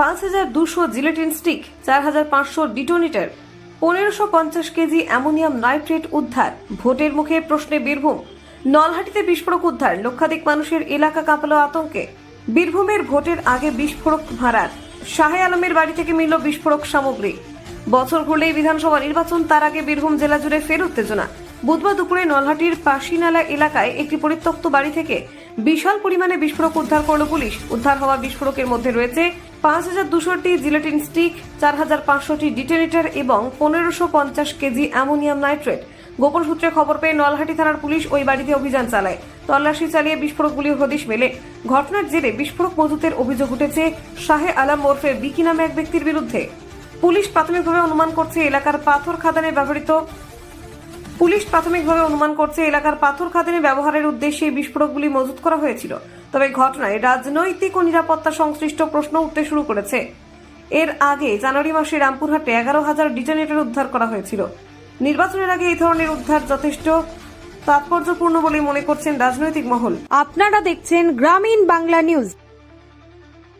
পাঁচ হাজার দুশো জিলেটিন স্টিক, চার হাজার পাঁচশো ডিটোনেটার, পনেরোশো পঞ্চাশ কেজি অ্যামোনিয়াম নাইট্রেট উদ্ধার। ভোটের মুখে প্রশ্নে বীরভূম। নলহাটিতে বিস্ফোরক উদ্ধার, লক্ষাধিক মানুষের এলাকা কাঁপালো আতঙ্কে। বীরভূমের ভোটের আগে বিস্ফোরক ভাড়ার। শাহে আলমের বাড়ি থেকে মিলল বিস্ফোরক সামগ্রী। বছর ঘুরলেই বিধানসভা নির্বাচন, তার আগে বীরভূম জেলা জুড়ে ফের উত্তেজনা। বুধবার দুপুরে নলহাটির পাশিনালা এলাকায় একটি পরিত্যক্ত বাড়ি থেকে বিশাল পরিমাণে বিস্ফোরক উদ্ধার করল পুলিশ। উদ্ধার হওয়া বিস্ফোরকের মধ্যে রয়েছে পাঁচ হাজার দুশোটি জিলেটিন স্টিক, চার হাজার পাঁচশোটি ডিটোনেটর এবং পনেরোশো পঞ্চাশ কেজি অ্যামোনিয়াম নাইট্রেট। গোপন সূত্রে খবর পেয়ে নলহাটি থানার পুলিশ ওই বাড়িতে অভিযান চালায়। তল্লাশি চালিয়ে বিস্ফোরকগুলির হদিশ মেলে। ঘটনার জেরে বিস্ফোরক মজুতের অভিযোগ উঠেছে শাহে আলম ওরফে বিকি নামে এক ব্যক্তির বিরুদ্ধে। পুলিশ প্রাথমিকভাবে অনুমান করছে এলাকার পাথর খাদানে ব্যবহৃত পুলিশ প্রাথমিকভাবে অনুমান করছে এলাকার পাথর খাদানে ব্যবহারের উদ্দেশ্যে এই বিস্ফোরকগুলি মজুত করা হয়েছিল। তবে ঘটনায় রাজনৈতিক ও নিরাপত্তা সংশ্লিষ্ট প্রশ্ন উঠতে শুরু করেছে। এর আগে জানুয়ারি মাসে রামপুরহাটে এগারো হাজার ডিটোনেটর উদ্ধার করা হয়েছিল। নির্বাচনের আগে এই ধরনের উদ্ধার যথেষ্ট তাৎপর্যপূর্ণ বলে মনে করছেন রাজনৈতিক মহল। আপনারা দেখছেন গ্রামীণ বাংলা নিউজ।